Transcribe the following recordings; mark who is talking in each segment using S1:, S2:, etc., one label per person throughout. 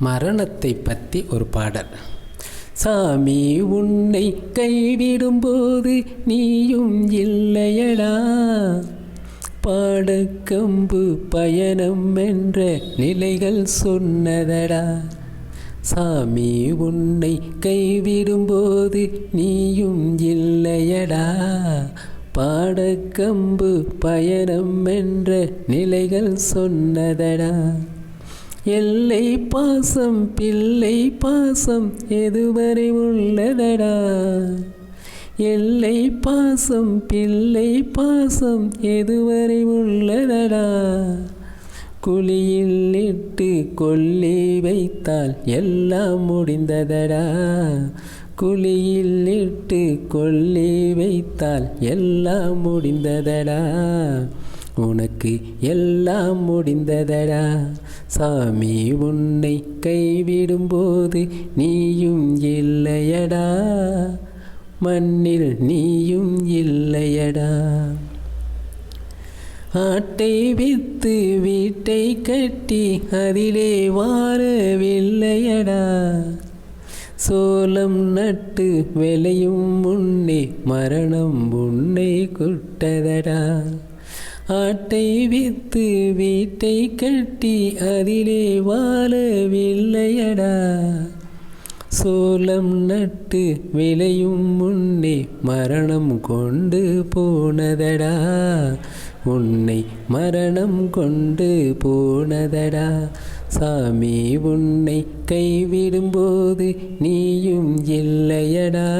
S1: மரணத்தை பற்றி ஒரு பாடல். சாமி உன்னை கைவிடும்போது நீயும் இல்லையடா. பாடக்கம்பு பயணம் என்ற நிலைகள் சொன்னதடா. சாமி உன்னை கைவிடும்போது நீயும் இல்லையடா. பாடக்கம்பு பயணம் என்ற நிலைகள் சொன்னதடா. எல்லை பாசம் பிள்ளை பாசம் எதுவரை உள்ளதடா? எல்லை பாசம் பிள்ளை பாசம் எதுவரை உள்ளதடா? குழியில் இட்டு கொல்லி வைத்தால் எல்லாம் முடிந்ததடா? குழியில் இட்டு கொல்லி வைத்தால் எல்லாம் முடிந்ததடா? உனக்கு எல்லாம் முடிந்ததடா. சாமி உன்னை கைவிடும்போது நீயும் இல்லையடா. மண்ணில் நீயும் இல்லையடா. ஆட்டை வித்து வீட்டை கட்டி அதிலே வாரவில்லையடா. சோளம் நட்டு விளையும் முன்னே மரணம் உன்னை குட்டதடா. ஆட்டை வித்து வீட்டை கட்டி அதிலே வாழவில்லையடா. சோளம் நட்டு விளையும் முன்னே மரணம் கொண்டு போனதடா. உன்னை மரணம் கொண்டு போனதடா. சாமி உன்னை கைவிடும்போது நீயும் இல்லையடா.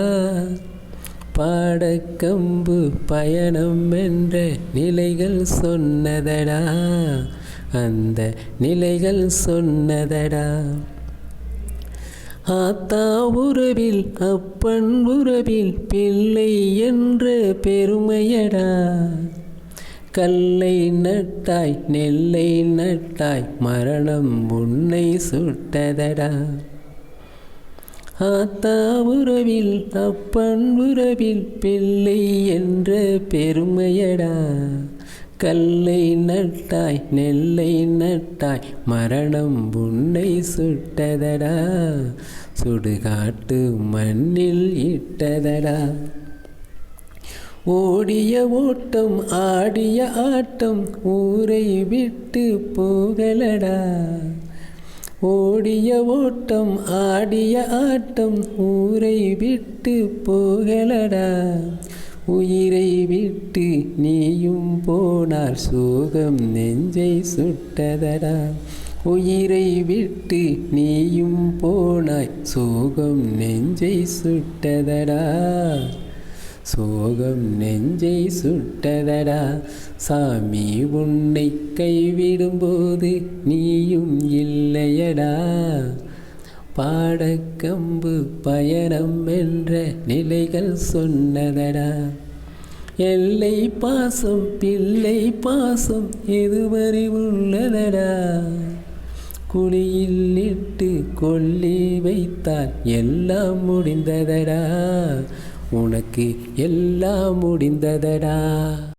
S1: பாடக்கம்பு பயணம் என்ற நிலைகள் சொன்னதடா? அந்த நிலைகள் சொன்னதடா? ஆத்தா உறவில் அப்பன் உறவில் பிள்ளை என்ற பெருமையடா? கல்லை நட்டாய் நெல்லை நட்டாய் மரணம் உன்னை சுட்டதடா? ஆத்தா உறவில் அப்பன் உறவில் பிள்ளை என்ற பெருமையடா. கல்லை நட்டாய் நெல்லை நட்டாய் மரணம் உன்னை சுட்டதடா. சுடுகாட்டு மண்ணில் இட்டதடா. ஓடிய ஓட்டம் ஆடிய ஆட்டம் ஊரை விட்டு போகலடா. ஓடிய ஓட்டம் ஆடிய ஆட்டம் ஊரை விட்டு போகலடா. உயிரை விட்டு நீயும் போனால் சோகம் நெஞ்சை சுட்டதடா. உயிரை விட்டு நீயும் போனாய் சோகம் நெஞ்சை சுட்டதடா. சோகம் நெஞ்சை சுட்டதடா. சாமி உன்னை கைவிடும்போது நீயும் இல்லையடா. பாடக்கம்பு பயணம் என்ற நிலைகள் சொன்னதடா. எல்லை பாசம் பிள்ளை பாசம் எதுவரை உள்ளதடா. குழியில் இட்டு கொல்லி வைத்தால் எல்லாம் முடிந்ததடா. உனக்கு எல்லாம் முடிந்ததடா.